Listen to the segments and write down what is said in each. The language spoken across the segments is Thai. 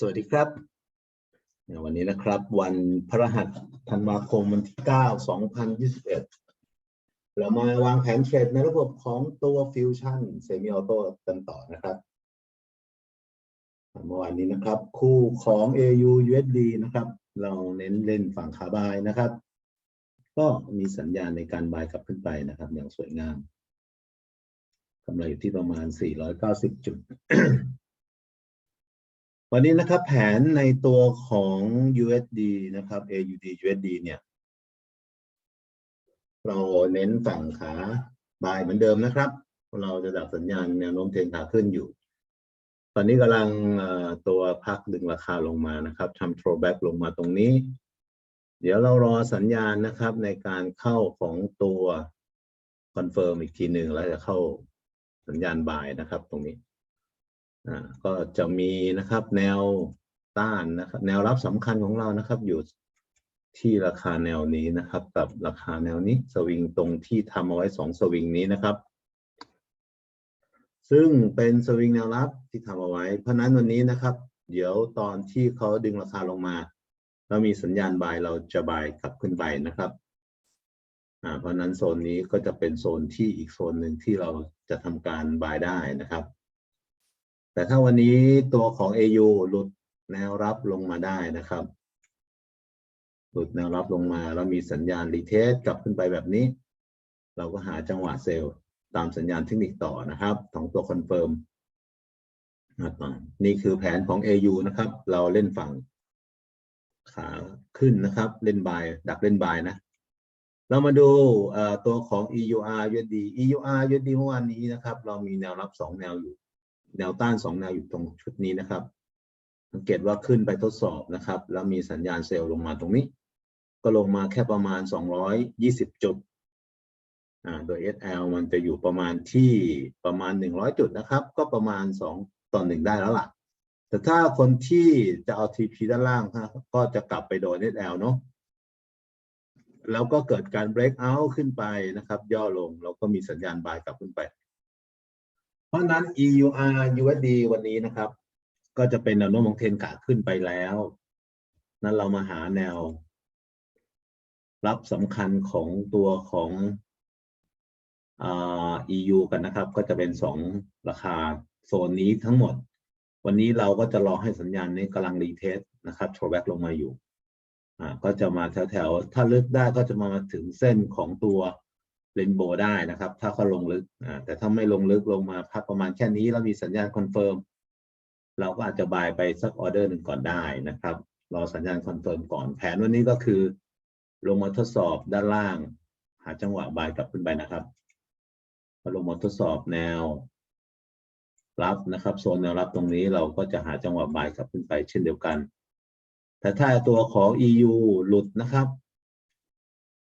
สวัสดีครับ วันนี้นะครับวันพฤหัสธันวาคมวันที่ 9 2021 เรามาวางแผนเทรดในระบบของตัวฟิวชั่นเซมิออโต้กันต่อนะครับ เมื่อวานนี้นะครับ คู่ของ AU USD นะครับ เราเน้นเล่นฝั่งขาบายนะครับ ก็มีสัญญาณในการบายกลับขึ้นไปนะครับ อย่างสวยงามกำไรอยู่ที่ประมาณ 490 จุด วันนี้นะครับแผนในตัวของ USD นะครับ AUD USD เนี่ย เราเน้นฝั่งขาบายเหมือนเดิมนะครับ เราจะดักสัญญาณแนวโน้มเทรนขาขึ้นอยู่ ตอนนี้กำลังตัวพักดึงราคาลงมานะครับทำ throwback ลงมาตรงนี้ เดี๋ยวเรารอสัญญาณนะครับในการเข้าของตัว confirm อีกทีหนึ่งแล้วจะเข้าสัญญาณบายนะครับตรงนี้ ก็จะมีนะครับแนวต้านนะครับแนวรับสำคัญของเรานะครับ อยู่ที่ราคาแนวนี้นะครับ กับราคาแนวนี้สวิงตรงที่ทำเอาไว้สองสวิงนี้นะครับ ซึ่งเป็นสวิงแนวรับที่ทำเอาไว้ เพราะนั้นวันนี้นะครับ เดี๋ยวตอนที่เขาดึงราคาลงมา เรามีสัญญาณบายเราจะบายกลับขึ้นไปนะครับเพราะนั้นโซนนี้ก็จะเป็นโซนที่อีกโซนหนึ่งที่เราจะทำการบายได้นะครับ แต่ถ้าวันนี้ตัวของ AU หลุดแนวรับลงมาได้นะครับ หลุดแนวรับลงมาแล้วมีสัญญาณรีเทสกลับขึ้นไปแบบนี้ เราก็หาจังหวะเซลล์ตามสัญญาณเทคนิคต่อนะครับของตัวคอนเฟิร์มนี่คือแผนของ AU นะครับ เราเล่นฝั่งขาขึ้นนะครับ เล่นบายดักเล่นบายนะ เรามาดูตัวของ EUR USD EUR USD เมื่อวานนี้นะครับ เรามีแนวรับสองแนวอยู่ แนวต้านสองแนวอยู่ตรงชุดนี้นะครับ สังเกตว่าขึ้นไปทดสอบนะครับ แล้วมีสัญญาณเซลล์ลงมาตรงนี้ ก็ลงมาแค่ประมาณ 220 จุดอ่าโดย SL มันจะอยู่ประมาณที่ประมาณ 100 จุดนะครับ ก็ประมาณ 2 ต่อ 1 ได้แล้วล่ะ แต่ถ้าคนที่จะเอา TP ด้านล่างก็จะกลับไปโดน SL เนาะแล้วก็เกิดการ break out ขึ้นไปนะครับ ย่อลง แล้วก็มีสัญญาณบายกลับขึ้นไป เพราะนั้น EUR USD วันนี้นะครับ ก็จะเป็นแนวโน้มของเทนขาขึ้นไปแล้ว นั้นเรามาหาแนว รับสำคัญของตัวของอ EU กันนะครับ ก็จะเป็นสองราคาโซนนี้ทั้งหมด วันนี้เราก็จะรอให้สัญญาณนี้กำลังรีเทสนะครับโชว์แบ็กลงมาอยู่ ก็จะมาแถวๆ ถ้าลึกได้ก็จะมาถึงเส้นของตัว เรนโบว์ได้นะครับ ถ้าเขาลงลึกแต่ถ้าไม่ลงลึกลงมาพักประมาณแค่นี้แล้วมีสัญญาณคอนเฟิร์มเราก็อาจจะบายไปสักออเดอร์หนึ่งก่อนได้นะครับ รอสัญญาณคอนเฟิร์มก่อนแผนวันนี้ก็คือ ลงมาทดสอบด้านล่าง หาจังหวะบายกลับขึ้นไปนะครับพอลงมาทดสอบแนวรับนะครับโซนแนวรับตรงนี้เราก็จะหาจังหวะบายกลับขึ้นไปเช่นเดียวกัน แต่ถ้าตัวของ EU หลุดนะครับ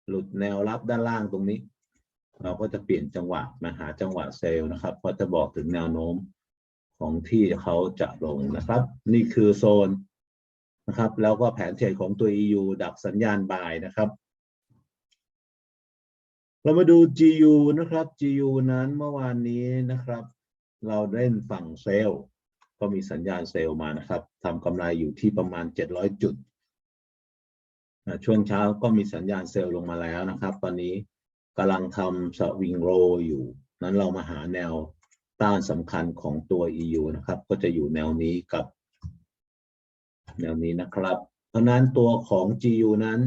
หลุดแนวรับด้านล่างตรงนี้ เราก็จะเปลี่ยนจังหวะมาหาจังหวะเซลล์นะครับเพราะจะบอกถึงแนวโน้มของที่เขาจะลงนะครับ นี่คือโซนนะครับ แล้วก็แผนเทรดของตัว EU ดักสัญญาณบายนะครับ เรามาดู GU นะครับ GU นั้นเมื่อวานนี้นะครับ เราเล่นฝั่งเซลล์ก็มีสัญญาณเซลล์มานะครับทำกำไรอยู่ที่ประมาณ 700 จุด ช่วงเช้าก็มีสัญญาณเซลล์ลงมาแล้วนะครับ ตอนนี้ กำลังทำสวิงโรอยู่ นั้นเรามาหาแนวต้านสำคัญของตัว EU นะครับ ก็จะอยู่แนวนี้กับ แนวนี้นะครับ เพราะนั้นตัวของ GU นั้น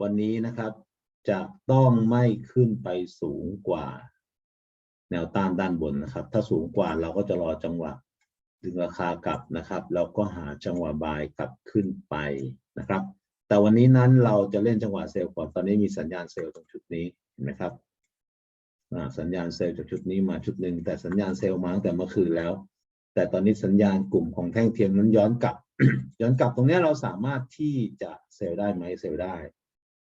วันนี้นะครับจะต้องไม่ขึ้นไปสูงกว่า แนวต้านด้านบนนะครับ ถ้าสูงกว่าเราก็จะรอจังหวะดึงราคากลับนะครับ แล้วก็หาจังหวะบายกลับขึ้นไปนะครับ แต่วันนี้นั้นเราจะเล่นจังหวะเซลล์ก่อน ตอนนี้มีสัญญาณเซลล์ตรงจุดนี้เห็นะครับสัญญาณเซลล์จากชุดนี้มาชุดหนึ่งแต่สัญญาณเซลล์มาตั้งแต่เมื่อคืนแล้ว แต่ตอนนี้สัญญาณกลุ่มของแท่งเทียมนั้นย้อนกลับ ย้อนกลับตรงนี้เราสามารถที่จะเซลล์ได้ไหมเซลล์ได้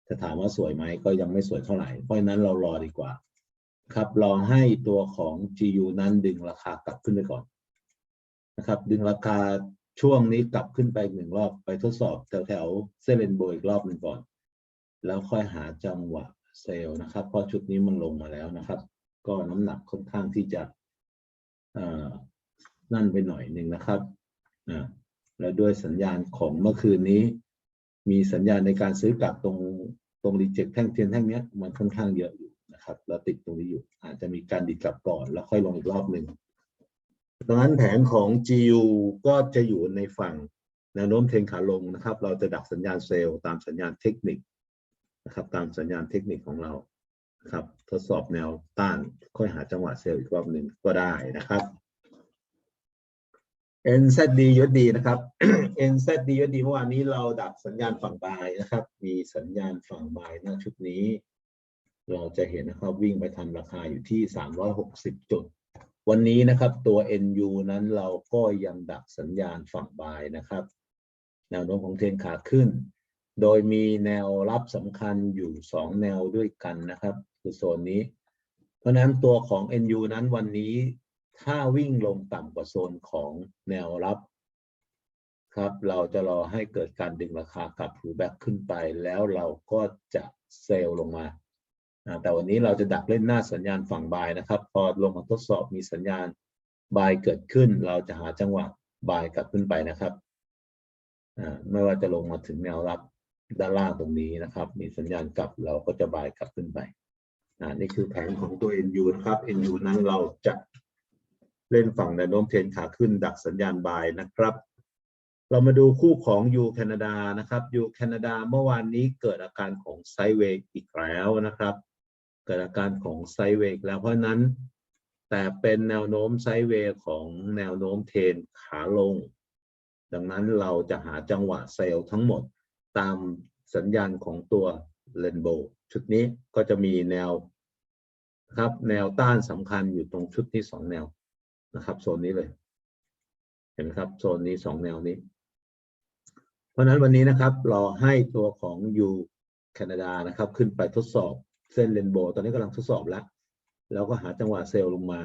จะถามว่าสวยไหมก็ยังไม่สวยเท่าไหร่ เพราะฉะนั้นเรารอดีกว่า ครับรอให้ตัวของ GU นั้นดึงราคากลับขึ้นไปก่อนนะครับ ดึงราคา ช่วงนี้กลับขึ้นไปหนึ่งรอบไปทดสอบแถวๆเซเลนโบอีกรอบหนึ่งก่อน แล้วค่อยหาจังหวะเซลล์นะครับ เพราะชุดนี้มันลงมาแล้วนะครับ ก็น้ำหนักค่อนข้างที่จะนั่นไปหน่อยหนึ่งนะครับแล้วด้วยสัญญาณของเมื่อคืนนี้ มีสัญญาณในการซื้อกลับตรงตรงรีเจ็คแท่งเทียนแท่งเนี้ยมันค่อนข้างเยอะอยู่นะครับ แล้วติดตรงนี้อยู่ อาจจะมีการดิดกลับก่อน แล้วค่อยลงอีกรอบหนึ่ง ดังนั้นแผนของ GU ก็จะอยู่ในฝั่งแนวโน้มเทรนขาลงนะครับ เราจะดักสัญญาณเซลล์ตามสัญญาณเทคนิคนะครับ ตามสัญญาณเทคนิคของเราครับ ทดสอบแนวต้านค่อยหาจังหวะเซลล์อีกรอบหนึ่งก็ได้นะครับ NZD USD นะครับ NZD USD เมื่อวานนี้เราดักสัญญาณฝั่งบายนะครับ มีสัญญาณฝั่งบายหน้าชุดนี้ เราจะเห็นนะครับวิ่งไปทำราคาอยู่ที่ 360 จุด วันนี้นะครับตัว NU นั้นเราก็ยังดักสัญญาณฝั่งบายนะครับ แนวโน้มของเทรนขาขึ้น โดยมีแนวรับสำคัญอยู่ 2 แนวด้วยกันนะครับ คือโซนนี้ เพราะนั้นตัวของ NU นั้นวันนี้ถ้าวิ่งลงต่ำกว่าโซนของแนวรับครับ เราจะรอให้เกิดการดึงราคากลับ pullback ขึ้นไป แล้วเราก็จะเซลลงมา แต่วันนี้เราจะดักเล่นหน้าสัญญาณฝั่งบายนะครับ พอลงมาทดสอบมีสัญญาณบายเกิดขึ้น เราจะหาจังหวะบายกลับขึ้นไปนะครับไม่ว่าจะลงมาถึงแนวรับด้านล่างตรงนี้นะครับ มีสัญญาณกลับเราก็จะบายกลับขึ้นไปนี่คือแผนของตัว NU นะครับ NU นั้นเราจะเล่นฝั่งแนวโน้มเทรนขาขึ้น ดักสัญญาณบายนะครับ เรามาดูคู่ของยูแคนาดานะครับยูแคนาดาเมื่อวานนี้เกิดอาการของไซเวย์อีกแล้วนะครับ เกิดอาการของไซด์เวย์แล้วเพราะนั้น แต่เป็นแนวโน้มไซด์เวย์ของแนวโน้มเทนขาลง ดังนั้นเราจะหาจังหวะเซลล์ทั้งหมดตามสัญญาณของตัวเรนโบว์ชุดนี้ก็จะมีแนวครับแนวต้านสำคัญอยู่ตรงชุดที่สองแนวนะครับโซนนี้เลย เห็นครับโซนนี้สองแนวนี้ เพราะฉะนั้นวันนี้นะครับรอให้ตัวของยูแคนาดานะครับ ขึ้นไปทดสอบ เส้นเรนโบว์ตอนนี้กำลังทดสอบแล้วแล้วก็หาจังหวะเซลล์ลงมา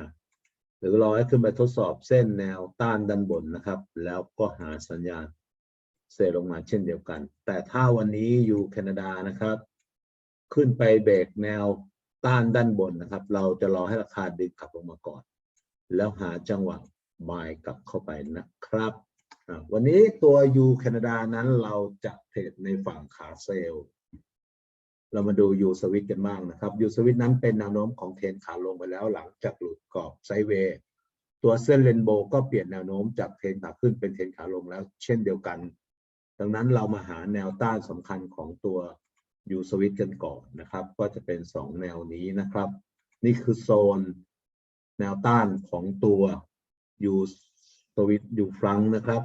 หรือรอให้ขึ้นไปทดสอบเส้นแนวต้านด้านบนนะครับ แล้วก็หาสัญญาณเซลล์ลงมาเช่นเดียวกัน แต่ถ้าวันนี้ยูแคนาดานะครับ ขึ้นไปเบรกแนวต้านด้านบนนะครับ เราจะรอให้ราคาดึงกลับลงมาก่อน แล้วหาจังหวะบายกลับเข้าไปนะครับวันนี้ตัวยูแคนาดานั้นเราจะเทรดในฝั่งขาเซลล์ เรามาดูยูสวิตกันบ้างนะครับยูสวิตนั้นเป็นแนวโน้มของเทนขาลงไปแล้วหลังจากหลุดกรอบไซเวย์ตัวเส้นเรนโบว์ก็เปลี่ยนแนวโน้มจากเทนขาขึ้นเป็นเทนขาลงแล้ว เช่นเดียวกัน ดังนั้นเรามาหาแนวต้านสำคัญของตัวยูสวิตกันก่อนนะครับ ก็จะเป็นสองแนวนี้นะครับ นี่คือโซนแนวต้านของตัวยูสวิตยูฟรังนะครับ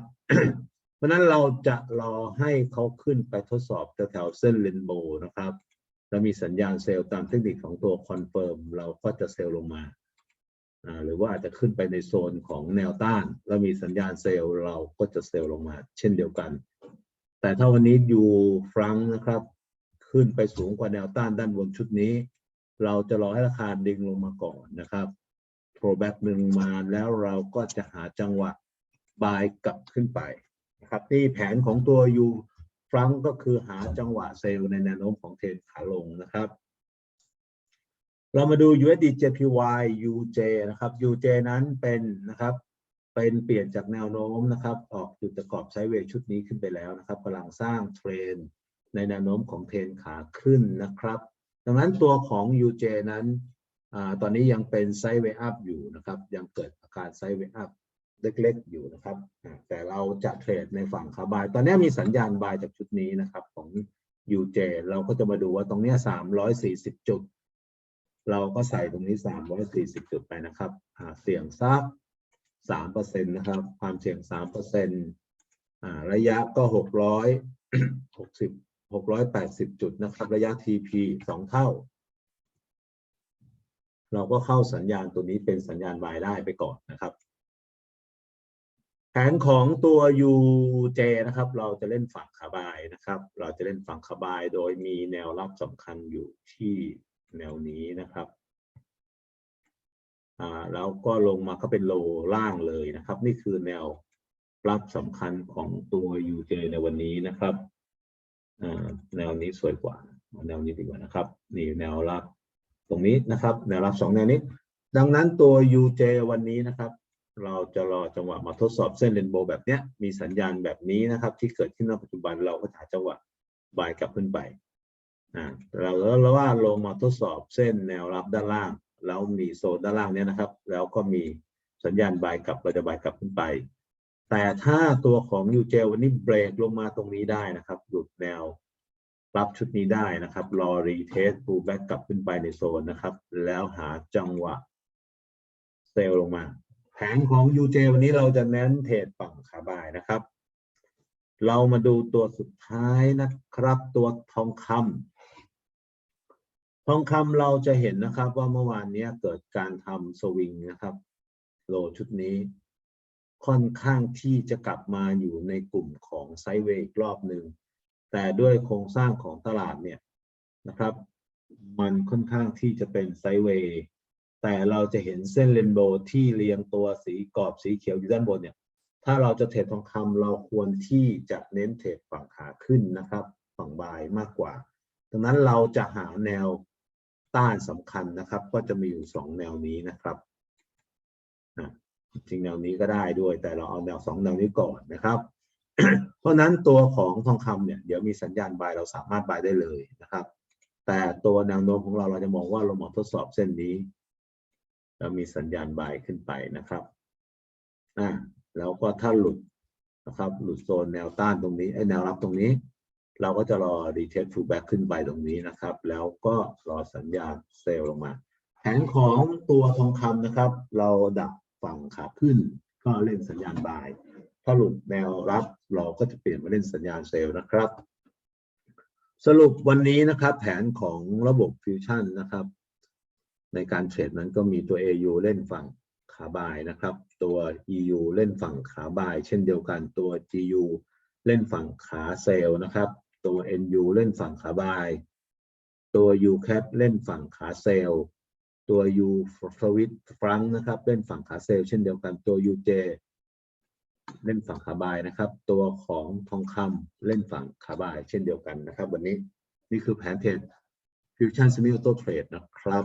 เพราะนั้นเราจะรอให้เขาขึ้นไปทดสอบแถวเส้นเรนโบว์นะครับ แล้วมีสัญญาณเซลล์ตามเทคนิคของตัวคอนเฟิร์มเราก็จะเซลล์ลงมา หรือว่าอาจจะขึ้นไปในโซนของแนวต้าน แล้วมีสัญญาณเซลล์เราก็จะเซลล์ลงมา เช่นเดียวกัน แต่ถ้าวันนี้ยูฟรังนะครับ ขึ้นไปสูงกว่าแนวต้านด้านบนชุดนี้ เราจะรอให้ราคาดึงลงมาก่อนนะครับโปรแบ็กหนึ่งมาแล้วเราก็จะหาจังหวะบายกลับขึ้นไปนะครับนี่แผนของตัวยู ฟรังก็คือหาจังหวะเซลล์ในแนวโน้มของเทรนขาลงนะครับ เรามาดู USD JPY UJ นะครับ UJ นั้นเป็นนะครับเป็นเปลี่ยนจากแนวโน้มนะครับ ออกจุดประกอบไซเวย์ชุดนี้ขึ้นไปแล้วนะครับกำลังสร้างเทรนในแนวโน้มของเทรนขาขึ้นนะครับ ดังนั้นตัวของ UJ นั้นอตอนนี้ยังเป็นไซเวย์อัพอยู่นะครับ ยังเกิดอาการไซเวย์อัพ เล็ก ๆ อยู่นะครับ แต่เราจะเทรดในฝั่งขาบาย ตอนนี้มีสัญญาณบายจากชุดนี้นะครับของ UJ เราก็จะมาดูว่าตรงนี้สามร้อยสี่สิบจุด เราก็ใส่ตรงนี้สามร้อยสี่สิบจุดไปนะครับเสี่ยงซักสามเปอร์เซ็นต์นะครับ ความเสี่ยงสามเปอร์เซ็นต์ระยะก็หกร้อยหกสิบหกร้อยแปดสิบจุดนะครับ ระยะ TP สองเท่า เราก็เข้าสัญญาณตัวนี้เป็นสัญญาณบายได้ไปก่อนนะครับ แผนของตัว UJ นะครับ เราจะเล่นฝั่งขาบายนะครับ เราจะเล่นฝั่งขาบายโดยมีแนวรับสำคัญอยู่ที่แนวนี้นะครับอ่าแล้วก็ลงมาก็เป็นโลล่างเลยนะครับ นี่คือแนวรับสำคัญของตัว UJ ในวันนี้นะครับอ่าแนวนี้สวยกว่าเอาแนวนี้ดีกว่านะครับ นี่แนวรับตรงนี้นะครับ แนวรับสองแนวนี้ ดังนั้นตัว UJ วันนี้นะครับ เราจะรอจังหวะมาทดสอบเส้นเรนโบว์แบบเนี้ยมีสัญญาณแบบนี้นะครับ ที่เกิดขึ้นในปัจจุบันเราก็หาจังหวะบายกลับขึ้นไปอ่าเราแล้วว่าลงมาทดสอบเส้นแนวรับด้านล่าง แล้วมีโซนด้านล่างเนี้ยนะครับ แล้วก็มีสัญญาณบายกลับเราจะบายกลับขึ้นไป แต่ถ้าตัวของยูเจลวันนี้เบรกลงมาตรงนี้ได้นะครับ หลุดแนวรับชุดนี้ได้นะครับ รอรีเทสปูแบ็กกลับขึ้นไปในโซนนะครับ แล้วหาจังหวะเซลลงมา ผนของ UJ วันนี้เราจะเน้นเทรดฝั่งขาบายนะครับ เรามาดูตัวสุดท้ายนะครับ ตัวทองคำทองคำเราจะเห็นนะครับว่าเมื่อวานนี้เกิดการทำสวิงนะครับโลชุดนี้ ค่อนข้างที่จะกลับมาอยู่ในกลุ่มของไซเวย์อีกรอบหนึ่งแต่ด้วยโครงสร้างของตลาดเนี่ยนะครับ มันค่อนข้างที่จะเป็นไซเวย์ แต่เราจะเห็นเส้นเรนโบว์ที่เรียงตัวสีกรอบสีเขียวอยู่ด้านบนเนี่ย ถ้าเราจะเทรดทองคำเราควรที่จะเน้นเทรดฝั่งขาขึ้นนะครับฝั่งบายมากกว่า ดังนั้นเราจะหาแนวต้านสำคัญนะครับ ก็จะมีอยู่สองแนวนี้นะครับจริงแนวนี้ก็ได้ด้วย แต่เราเอาแนวสองแนวนี้ก่อนนะครับ เพราะฉะนั้นตัวของทองคำเนี่ยเดี๋ยวมีสัญญาณบายเราสามารถบายได้เลยนะครับ แต่ตัวแนวโน้มของเราเราจะมองว่าเรามาทดสอบเส้นนี้ เรามีสัญญาณบายขึ้นไปนะครับอ่าแล้วก็ถ้าหลุดนะครับ หลุดโซนแนวต้านตรงนี้ไอ้แนวรับตรงนี้ เราก็จะรอ retest pullback ขึ้นไปตรงนี้นะครับ แล้วก็รอสัญญาณเซลล์ลงมาแผนของตัวทองคำนะครับ เราดักฝั่งขาขึ้น ก็เล่นสัญญาณบาย ถ้าหลุดแนวรับเราก็จะเปลี่ยนมาเล่นสัญญาณเซลล์นะครับ สรุปวันนี้นะครับ แผนของระบบฟิวชั่นนะครับ ในการเทรดนั้นก็มีตัว AU เล่นฝั่งขาบายนะครับ ตัว EU เล่นฝั่งขาบาย เช่นเดียวกันตัว GU เล่นฝั่งขาเซลนะครับ ตัว NU เล่นฝั่งขาบาย ตัว UCAP เล่นฝั่งขาเซลตัว U Swiss Franc นะครับ เล่นฝั่งขาเซลเช่นเดียวกันตัว UJ เล่นฝั่งขาบายนะครับ ตัวของทองคำเล่นฝั่งขาบาย เช่นเดียวกันนะครับ วันนี้นี่คือแผนเทรด Fusion Semi Auto Trade นะครับ